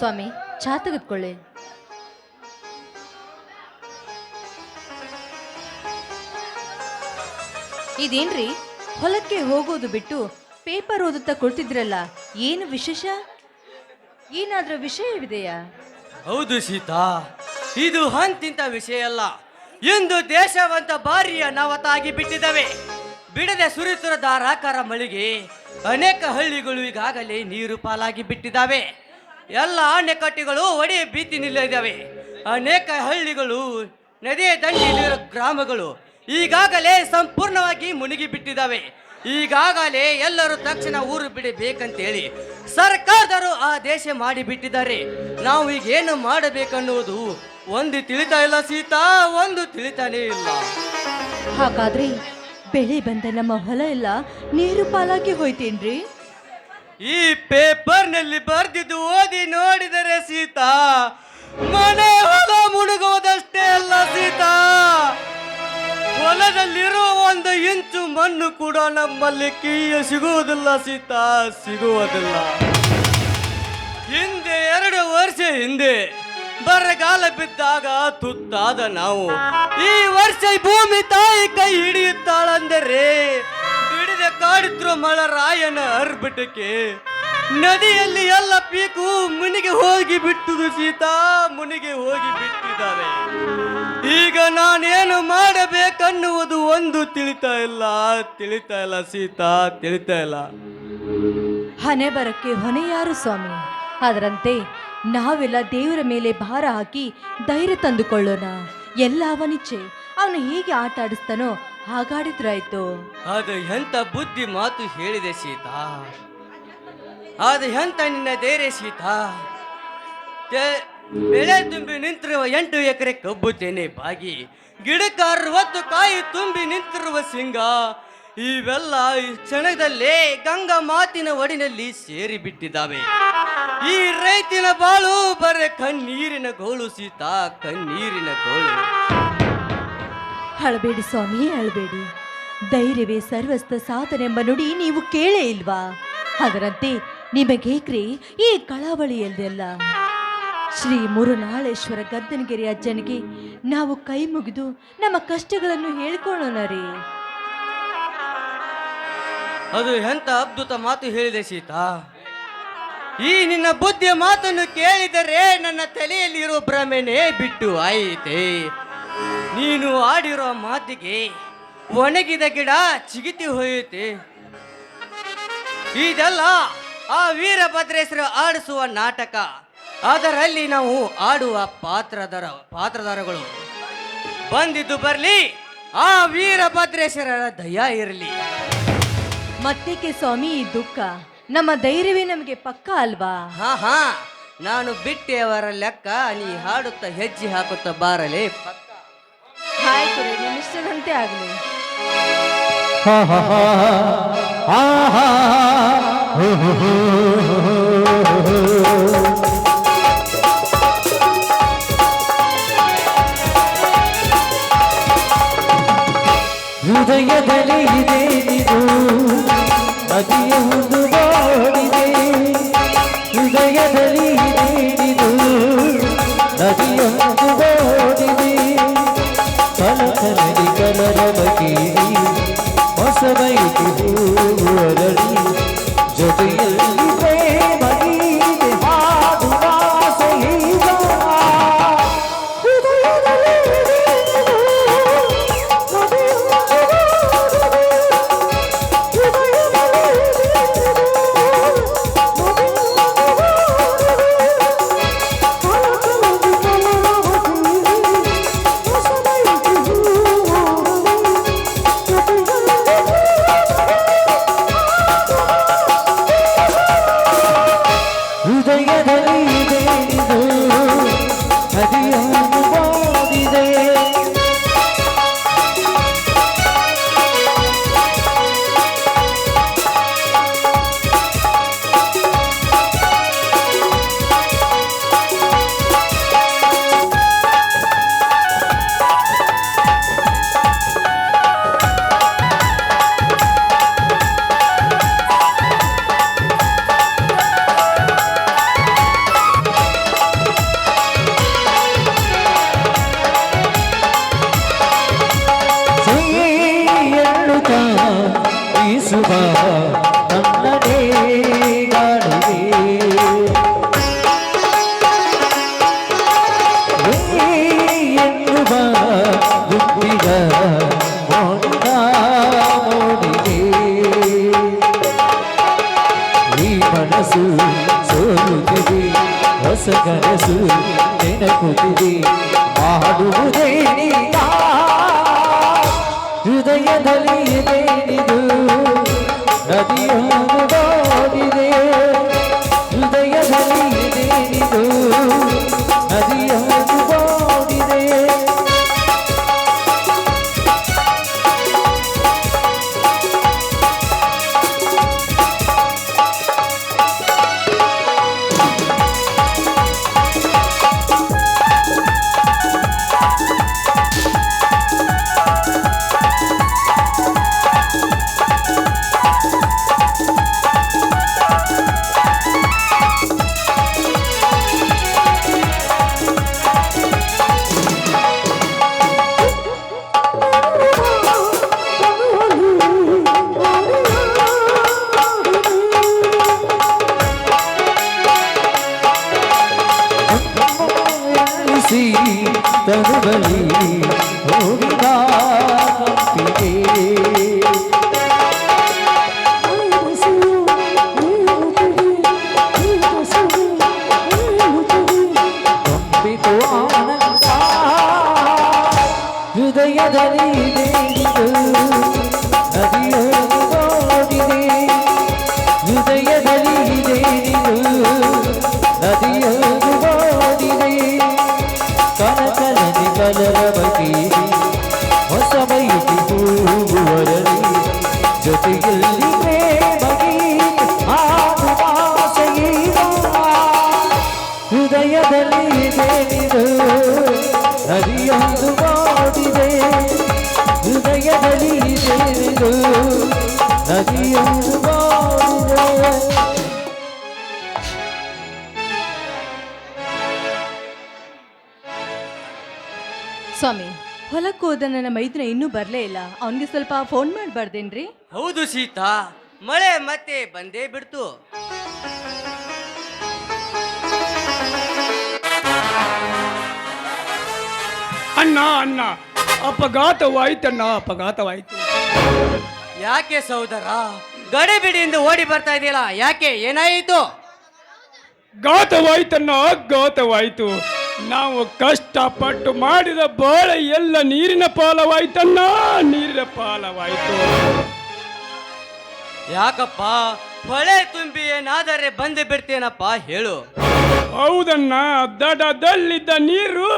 ಸ್ವಾಮಿ ಚಾ ತೆಗೆದುಕೊಳ್ಳಿ. ಇದೇನ್ರಿ? ಹೊಲಕ್ಕೆ ಹೋಗೋದು ಬಿಟ್ಟು ಪೇಪರ್ ಓದುತ್ತಾ ಕುಳಿತಿದ್ರಲ್ಲ, ಏನು ವಿಶೇಷ? ಏನಾದ್ರೂ ವಿಷಯವಿದೆಯಾ? ಹೌದು ಸೀತಾ, ಇದು ಹಂತಿಂತ ವಿಷಯ ಅಲ್ಲ. ಇಂದು ದೇಶವಂತ ಭಾರಿಯ ನವತಾಗಿ ಬಿಟ್ಟಿದ್ದಾವೆ ಬಿಡದೆ ಸುರಿಸುರ ಧಾರಾಕಾರ ಮಳಿಗೆ ಅನೇಕ ಹಳ್ಳಿಗಳು ಈಗಾಗಲೇ ನೀರು ಪಾಲಾಗಿ ಬಿಟ್ಟಿದ್ದಾವೆ. ಎಲ್ಲ ಅಣೆಕಟ್ಟೆಗಳು ಒಡೆ ಭೀತಿ ನಿಲ್ಲಿದ್ದಾವೆ ಅನೇಕ ಹಳ್ಳಿಗಳು ನದಿಯ ದಂಡೆಯಲ್ಲಿರೋ ಗ್ರಾಮಗಳು ಈಗಾಗಲೇ ಸಂಪೂರ್ಣವಾಗಿ ಮುಳುಗಿ ಬಿಟ್ಟಿದ್ದಾವೆ. ಈಗಾಗಲೇ ಎಲ್ಲರೂ ತಕ್ಷಣ ಊರು ಬಿಡಬೇಕಂತೇಳಿ ಸರ್ಕಾರದವರು ಆ ದೇಶ ಮಾಡಿಬಿಟ್ಟಿದ್ದಾರೆ ನಾವು ಈಗ ಏನು ಮಾಡಬೇಕನ್ನುವುದು ಒಂದು ತಿಳಿತಾ ಇಲ್ಲ ಸೀತಾ, ಒಂದು ತಿಳಿತಾನೇ ಇಲ್ಲ. ಹಾಗಾದ್ರೆ ಬೆಳೆ ಬಂದ ನಮ್ಮ ಹೊಲ ಎಲ್ಲ ನೀರು ಪಾಲಾಗಿ ಹೋಯ್ತೇನ್ರಿ? ಈ ಪೇಪರ್ನಲ್ಲಿ ಬರೆದಿದ್ದು ಓದಿ ನೋಡಿದರೆ ಸೀತಾ, ಮನೆ ಹೊಲ ಮುಳುಗುವುದಷ್ಟೇ ಅಲ್ಲ ಸೀತಾ. ಹೊಲದಲ್ಲಿರುವ ಒಂದು ಇಂಚು ಮಣ್ಣು ಕೂಡ ನಮ್ಮಲ್ಲಿ ಕೀಯ ಸಿಗುವುದಿಲ್ಲ ಸೀತಾ, ಸಿಗುವುದಿಲ್ಲ. ಹಿಂದೆ ಎರಡು ವರ್ಷ ಹಿಂದೆ ಬರಗಾಲ ಬಿದ್ದಾಗ ತುತ್ತಾದ ನಾವು. ಈ ವರ್ಷ ಭೂಮಿ ತಾಯಿ ಕೈ ಹಿಡಿಯುತ್ತಾಳಂದರೆ ಕಾಡಿದ್ರು ಮಳರಾಯನ ಅರ್ಬಿಟಕ್ಕೆ ನದಿಯಲ್ಲಿ ಎಲ್ಲ ಪೀಕು ಮುನಿಗೆ ಹೋಗಿ ಬಿಟ್ಟುದು ಸೀತಾ, ಮುನಿಗೆ ಹೋಗಿ ಬಿಟ್ಟಿದ್ದಾರೆ. ಈಗ ನಾನೇನು ಮಾಡಬೇಕನ್ನುವುದು ಒಂದು ತಿಳಿತಾ ಇಲ್ಲ ತಿಳಿತಾ ಇಲ್ಲ ಸೀತಾ, ತಿಳಿತಾ ಇಲ್ಲ. ಹಣೆ ಬರಕ್ಕೆ ಹೊಣೆ ಯಾರು ಸ್ವಾಮಿ? ಅದರಂತೆ ನಾವೆಲ್ಲ ದೇವರ ಮೇಲೆ ಭಾರ ಹಾಕಿ ಧೈರ್ಯ ತಂದುಕೊಳ್ಳೋಣ. ಎಲ್ಲ ಅವನಿಚ್ಛೆ. ಅವನು ಹೇಗೆ ಆಟ ಆಡಿಸ್ತಾನೋ ಹಾಗಾಡಿದ್ರಾಯ್ತು. ಅದು ಎಂತ ಬುದ್ಧಿ ಮಾತು ಹೇಳಿದೆ ಸೀತಾ. ಅದು ಎಂತ ನಿನ್ನ ಧೈರ್ಯ ಸೀತಾ. ತೆ- ಬೆಳೆ ತುಂಬಿ ನಿಂತಿರುವ ಎಂಟು ಎಕರೆ ಕಬ್ಬು ತೆನೆ ಬಾಗಿ ಗಿಡಕ್ಕೆ ಅರವತ್ತು ಕಾಯಿ ತುಂಬಿ ನಿಂತಿರುವ ಸಿಂಗ ಇವೆಲ್ಲ ಈ ಕ್ಷಣದಲ್ಲೇ ಗಂಗಾ ಮಾತಿನ ಒಡಿನಲ್ಲಿ ಸೇರಿ ಬಿಟ್ಟಿದ್ದಾವೆ. ಈ ರೈತಿನ ಬಾಳು ಬರೆ ಕಣ್ಣೀರಿನ ಗೋಳು ಸೀತಾ, ಕಣ್ಣೀರಿನ ಗೋಳು. ಅಳಬೇಡಿ ಸ್ವಾಮಿ ಅಳಬೇಡಿ. ಧೈರ್ಯವೇ ಸರ್ವಸ್ಥ ಸಾಧನೆಂಬ ನುಡಿ ನೀವು ಕೇಳೇ ಇಲ್ವಾ? ಅದರಂತೆ ನಿಮಗೇಕ್ರಿ ಈ ಕಳಾವಳಿಯಲ್ಲೆಲ್ಲ ಶ್ರೀ ಮುರುನಾಳೇಶ್ವರ ಗದ್ದನಗಿರಿ ಅಜ್ಜನಿಗೆ ನಾವು ಕೈ ಮುಗಿದು ನಮ್ಮ ಕಷ್ಟಗಳನ್ನು ಹೇಳ್ಕೊಳ್ಳೋಣ ರೀ. ಅದು ಎಂತ ಅದ್ಭುತ ಮಾತು ಹೇಳಿದೆ ಸೀತಾ. ಈ ನಿನ್ನ ಬುದ್ಧಿಯ ಮಾತನ್ನು ಕೇಳಿದರೆ ನನ್ನ ತಲೆಯಲ್ಲಿರುವ ಭ್ರಮೆನೇ ಬಿಟ್ಟು ಆಯಿತೆ. ನೀನು ಆಡಿರೋ ಮಾತಿಗೆ ಒಣಗಿದ ಗಿಡ ಚಿಗಿತಿ ಹೋಯುತ್ತೆ. ಇದೆಲ್ಲ ಆ ವೀರಭದ್ರೇಶ್ವರ ಆಡಿಸುವ ನಾಟಕ. ಅದರಲ್ಲಿ ನಾವು ಆಡುವ ಪಾತ್ರದರ ಪಾತ್ರದಾರಗಳು. ಬಂದಿದ್ದು ಬರಲಿ ಆ ವೀರಭದ್ರೇಶ್ವರರ ದಯ ಇರಲಿ. ಮತ್ತೇಕೆ ಸ್ವಾಮಿ ಈ ದುಃಖ? ನಮ್ಮ ಧೈರ್ಯವೇ ನಮಗೆ ಪಕ್ಕ ಅಲ್ವಾ? ಹಾ ಹಾ. ನಾನು ಬಿಟ್ಟೆಯವರ ಲೆಕ್ಕ ನೀ ಹಾಡುತ್ತಾ ಹೆಜ್ಜೆ ಹಾಕುತ್ತಾ ಬಾರಲೇ ಪಕ್ಕ. ಆಯ್ತು ರೀ ನಿಮ್ಮ ಇಷ್ಟದಂತೆ ಆಗಲಿ ಹೃದಯದಲ್ಲಿ you keep नदियों ಎಲ್ಲಿಸಿ ತನುಬಲಿ ಹೋಗಿದ ಹೃದಯದಲ್ಲಿ ನದಿಯೊಂದು ಸ್ವಾಮಿ ಹೊಲಕ್ಕೆ ಹೋದ ನನ್ನ ಮೈದ್ನ ಇನ್ನೂ ಬರಲೇ ಇಲ್ಲ. ಅವನಿಗೆ ಸ್ವಲ್ಪ ಫೋನ್ ಮಾಡಬಾರ್ದೇನ್ರಿ? ಹೌದು ಸೀತಾ ಮಳೆ ಮತ್ತೆ ಬಂದೇ ಬಿಡ್ತು. ಅಣ್ಣ ಅಣ್ಣ ಅಪಘಾತವಾಯ್ತಣ್ಣ ಅಪಘಾತವಾಯ್ತು. ಯಾಕೆ ಸಹೋದರ? ಗಡಿಬಿಡಿಯಿಂದ ಓಡಿ ಬರ್ತಾ ಇದೆಯಲ್ಲ ಯಾಕೆ? ಏನಾಯಿತು? ಗಾತವಾಯ್ತನ್ನ ಘಾತವಾಯ್ತು ನಾವು ಕಷ್ಟಪಟ್ಟು ಮಾಡಿದ ಬಾಳೆ ಎಲ್ಲ ನೀರಿನ ಪಾಲವಾಯ್ತನ್ನ ನೀರಿನ ಪಾಲವಾಯ್ತು. ಯಾಕಪ್ಪ? ಹೊಳೆ ತುಂಬಿ ಏನಾದರೆ ಬಂದು ಬಿಡ್ತೇನಪ್ಪ ಹೇಳು. ಹೌದಣ್ಣ ದಡದಲ್ಲಿದ್ದ ನೀರು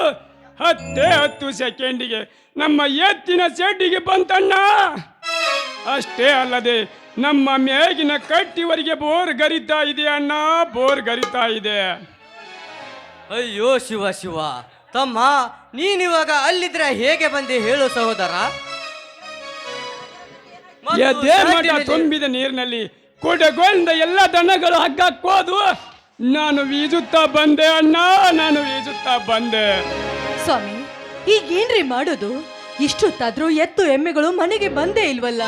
ಹತ್ತೇ ಹತ್ತು ಸೆಕೆಂಡಿಗೆ ನಮ್ಮ ಎತ್ತಿನ ಸೆಡ್ಡಿಗೆ ಬಂತಣ್ಣ. ಅಷ್ಟೇ ಅಲ್ಲದೆ ನಮ್ಮ ಮೇಗಿನ ಕಟ್ಟಿವರಿಗೆ ಬೋರ್ ಗರಿತಾ ಇದೆ ಅಣ್ಣ ಬೋರ್ ಗರಿತಾ ಇದೆ. ಅಯ್ಯೋ ಶಿವ ಶಿವ. ತಮ್ಮ ನೀನಿವಾಗ ಅಲ್ಲಿದ್ರೆ ಹೇಗೆ ಬಂದಿ ಹೇಳು ಸಹೋದರ. ಮತ್ತು ಎದೆ ಮಠ ಶಾಟಿನಲ್ಲಿ- ತುಂಬಿದ ನೀರಿನಲ್ಲಿ ಕುಡಗೊಂಡ ಎಲ್ಲ ದನಗಳು ಹಗ್ಗಕ್ಕೋದು ನಾನು ಈಜುತ್ತಾ ಬಂದೆ ಅಣ್ಣ ನಾನು ಈಜುತ್ತಾ ಬಂದೆ. ಸ್ವಾಮಿ ಈಗೇನ್ರಿ ಮಾಡೋದು? ಇಷ್ಟೊತ್ತಾದ್ರೂ ಎತ್ತು ಎಮ್ಮೆಗಳು ಮನೆಗೆ ಬಂದೇ ಇಲ್ವಲ್ಲ?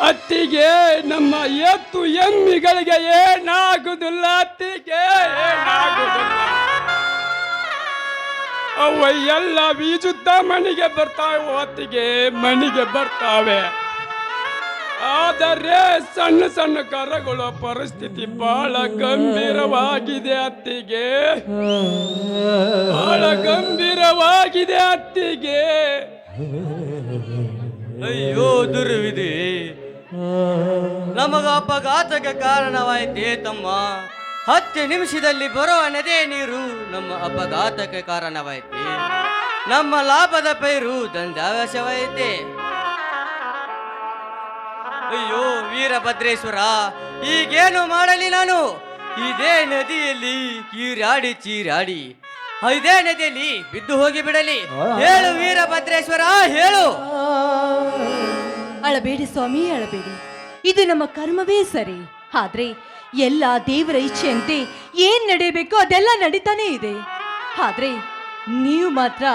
ಅತ್ತಿಗೆ, ನಮ್ಮ ಎತ್ತು ಎಮ್ಮಿಗಳಿಗೆ ಏನಾಗುದಿಲ್ಲ ಅತ್ತಿಗೆ ಅವ ಎಲ್ಲ ಬೀಜುತ್ತಾ ಮನೆಗೆ ಬರ್ತಾವೆ ಅತ್ತಿಗೆ, ಮನೆಗೆ ಬರ್ತಾವೆ. ಆದರೆ ಸಣ್ಣ ಸಣ್ಣ ಕರಗಳ ಪರಿಸ್ಥಿತಿ ಬಹಳ ಗಂಭೀರವಾಗಿದೆ ಅತ್ತಿಗೆ. ಬಹಳ ಗಂಭೀರವಾಗಿದೆ ಅತ್ತಿಗೆ. ಅಯ್ಯೋ ದುರ್ವಿಧಿ, ನಮಗ ಅಪಘಾತಕ್ಕೆ ಕಾರಣವೈತೆ ತಮ್ಮ. ಹತ್ತು ನಿಮಿಷದಲ್ಲಿ ಬರುವ ನದೇ ನೀರು ನಮ್ಮ ಅಪಘಾತಕ್ಕೆ ಕಾರಣವಾಯಿತೇ. ನಮ್ಮ ಲಾಭದ ಪೈರು ದಂಧಾವಶ್ಯವಾಯ್ತೆ ಅಯ್ಯೋ, ವೀರಭದ್ರೇಶ್ವರ, ಈಗೇನು ಮಾಡಲಿ ನಾನು? ಇದೇ ನದಿಯಲ್ಲಿ ಕೀರಾಡಿ ಚೀರಾಡಿ, ಇದೇ ನದಿಯಲ್ಲಿ ಬಿದ್ದು ಹೋಗಿ ಬಿಡಲಿ. ಹೇಳು ವೀರಭದ್ರೇಶ್ವರ, ಹೇಳು. ಅಳಬೇಡಿ ಸ್ವಾಮಿ, ಅಳಬೇಡಿ. ಇದು ನಮ್ಮ ಕರ್ಮವೇ ಸರಿ. ಆದ್ರೆ ಎಲ್ಲ ದೇವರ ಇಚ್ಛೆಯಂತೆ ಏನ್ ನಡೆಯಬೇಕು ಅದೆಲ್ಲ ನಡೀತಾನೇ ಇದೆ. ಆದ್ರೆ ನೀವು ಮಾತ್ರ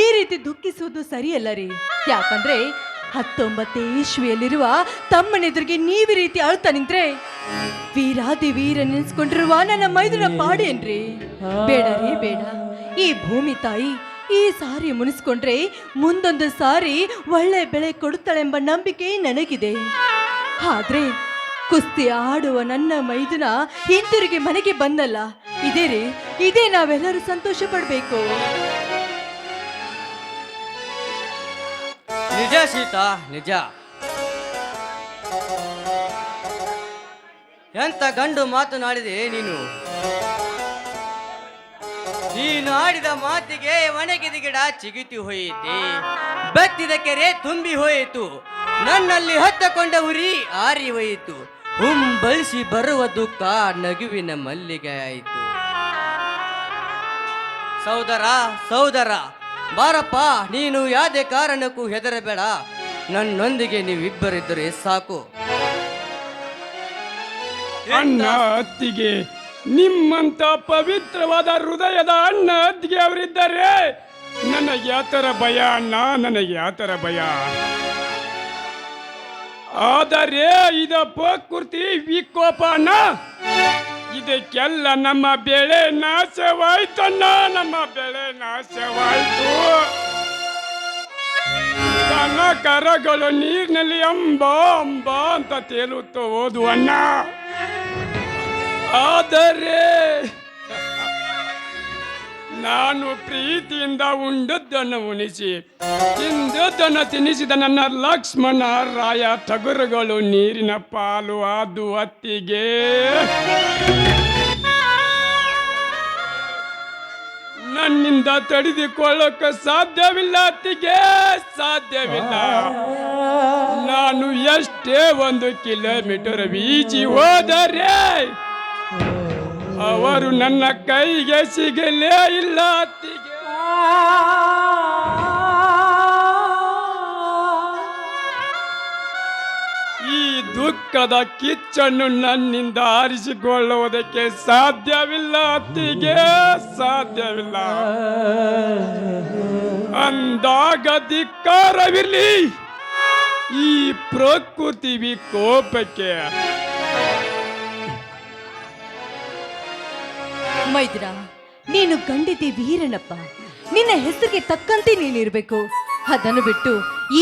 ಈ ರೀತಿ ದುಃಖಿಸುವುದು ಸರಿಯಲ್ಲ ರೀ. ಯಾಕಂದ್ರೆ ಹತ್ತೊಂಬತ್ತೇ ಇಶ್ವಿಯಲ್ಲಿರುವ ತಮ್ಮನೆದುರಿಗೆ ನೀವು ರೀತಿ ಅಳ್ತಾ ನಿಂತ್ರೆ ವೀರಾದಿ ವೀರ ನೆನೆಸ್ಕೊಂಡಿರುವ ನನ್ನ ಮೈದುನ ಪಾಡೇನ್ರಿ ಬೇಡ ರೀ ಬೇಡ. ಈ ಭೂಮಿ ತಾಯಿ ಈ ಸಾರಿ ಮುನಿಸ್ಕೊಂಡ್ರೆ ಮುಂದೊಂದು ಸಾರಿ ಒಳ್ಳೆ ಬೆಳೆ ಕೊಡುತ್ತಾಳೆಂಬ ನಂಬಿಕೆ ನನಗಿದೆ. ಆದ್ರೆ ಕುಸ್ತಿ ಆಡುವ ನನ್ನ ಮೈದುನ ಹಿಂತಿರುಗಿ ಮನೆಗೆ ಬಂದಲ್ಲ. ಇದೇ ರೀ ಇದೇ ನಾವೆಲ್ಲರೂ ಸಂತೋಷ ಪಡ್ಬೇಕು. ನಿಜ ಸೀತಾ, ನಿಜ. ಎಂತ ಗಂಡು ಮಾತನಾಡಿದೆ ನೀನು? ನೀನು ಆಡಿದ ಮಾತಿಗೆ ಒಣಗಿದ ಗಿಡ ಚಿಗಿತಿ ಹೋಯಿತೆ. ಬತ್ತಿದ ಕೆರೆ ತುಂಬಿ ಹೋಯಿತು. ನನ್ನಲ್ಲಿ ಹತ್ತಕೊಂಡ ಉರಿ ಆರಿ ಹೋಯಿತು. ಹುಂಬಳಿಸಿ ಬರುವ ದುಃಖ ನಗುವಿನ ಮಲ್ಲಿಗೆ ಆಯಿತು. ಸೌದರ ಸೌದರ. ಬಾರಪ್ಪ ನೀನು ಯಾವುದೇ ಕಾರಣಕ್ಕೂ ಹೆದರಬೇಡ. ನನ್ನೊಂದಿಗೆ ನೀವಿಬ್ಬರಿದ್ದರೆ ಸಾಕು. ಅಣ್ಣ ಅತ್ತಿಗೆ ನಿಮ್ಮಂತ ಪವಿತ್ರವಾದ ಹೃದಯದ ಅಣ್ಣ ಅತ್ತಿಗೆ ಅವರಿದ್ದಾರೆ ನನಗೆ ಯಾತರ ಭಯ ಅಣ್ಣ ನನಗೆ ಯಾತರ ಭಯ? ಆದರೆ ಇದ ಪ್ರಕೃತಿ ವಿಕೋಪ ಅಣ್ಣ. ಇದಕ್ಕೆಲ್ಲ ನಮ್ಮ ಬೆಳೆ ನಾಶವಾಯ್ತಣ್ಣ ನಮ್ಮ ಬೆಳೆ ನಾಶವಾಯ್ತು. ದನ ಕರಗಳು ನೀರಿನಲ್ಲಿ ಅಂಬ ಅಂಬ ಅಂತ ತೇಲುತ್ತ ಹೋದು ಅಣ್ಣ. ಆದರೆ ನಾನು ಪ್ರೀತಿಯಿಂದ ಉಂಡದ್ದನ್ನು ಉಣಿಸಿ, ತಿಂದದ್ದನ್ನು ತಿನ್ನಿಸಿದ ನನ್ನ ಲಕ್ಷ್ಮಣ ರಾಯ ತಗುರುಗಳು ನೀರಿನ ಪಾಲು ಅದು ಅತ್ತಿಗೆ. ನನ್ನಿಂದ ತಡೆದುಕೊಳ್ಳೋಕೆ ಸಾಧ್ಯವಿಲ್ಲ ಅತ್ತಿಗೆ, ಸಾಧ್ಯವಿಲ್ಲ. ನಾನು ಎಷ್ಟೇ ಒಂದು ಕಿಲೋಮೀಟರ್ ಬೀಚಿ ಹೋದರೆ ಅವರು ನನ್ನ ಕೈಗೆ ಸಿಗಲೇ ಇಲ್ಲ ಅತ್ತಿಗೆ. ಈ ದುಃಖದ ಕಿಚ್ಚನ್ನು ನನ್ನಿಂದ ಆರಿಸಿಕೊಳ್ಳುವುದಕ್ಕೆ ಸಾಧ್ಯವಿಲ್ಲ ಅತ್ತಿಗೆ. ಸಾಧ್ಯವಿಲ್ಲ. ಅಂದಾಗ ಧಿಕ್ಕಾರವಿರಲಿ. ಈ ಪ್ರಕೃತಿ ವಿಕೋಪಕ್ಕೆ ಮೈದ್ರ, ನೀನು ಗಂಡಿತಿ ವೀರನಪ್ಪ. ನಿನ್ನ ಹೆಸರಿಗೆ ತಕ್ಕಂತೆ ನೀನಿರ್ಬೇಕು. ಅದನ್ನು ಬಿಟ್ಟು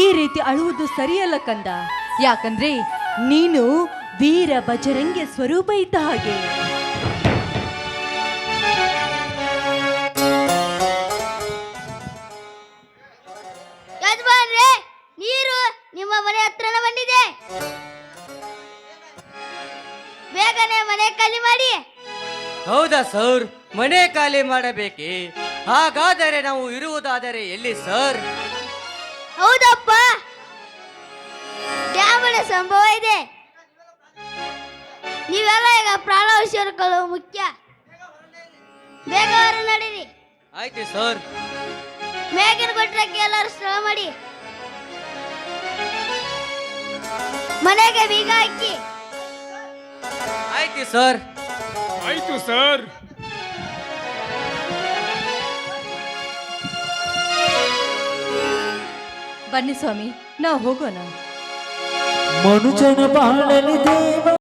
ಈ ರೀತಿ ಅಳುವುದು ಸರಿಯಲ್ಲ ಕಂದ. ಯಾಕಂದ್ರೆ ನೀನು ವೀರ ಬಜರಂಗೆ ಸ್ವರೂಪ ಇದ್ದ ಹಾಗೆ. ಹೌದಾ ಸರ್? ಮನೆ ಖಾಲಿ ಮಾಡಬೇಕೇ? ಹಾಗಾದರೆ ನಾವು ಇರುವುದಾದರೆ ಎಲ್ಲಿ ಸರ್? ಹೌದಪ್ಪ. ಡ್ಯಾಮನ ಸಂಭವ ಇದೆ. ನೀವೆಲ್ಲ ಈಗ ಪ್ರಾಣ ಮುಖ್ಯ. ಬೇಗ ಹೊರ ನಡೀರಿ. ಆಯ್ತು ಸರ್. ಮೇಗಿನ ಕೊಟ್ಟಕ್ಕೆ ಎಲ್ಲರೂ ಸ್ಥಳ ಮಾಡಿ. ಮನೆಗೆ ಬೀಗ ಹಾಕಿ. ಆಯ್ತು ಸರ್. ಆಯ್ತು ಸರ್. ಬನ್ನಿ ಸ್ವಾಮಿ ನಾವು ಹೋಗೋಣ. ಮನುಜನ ಬಾಳಲಿ ದೇವ.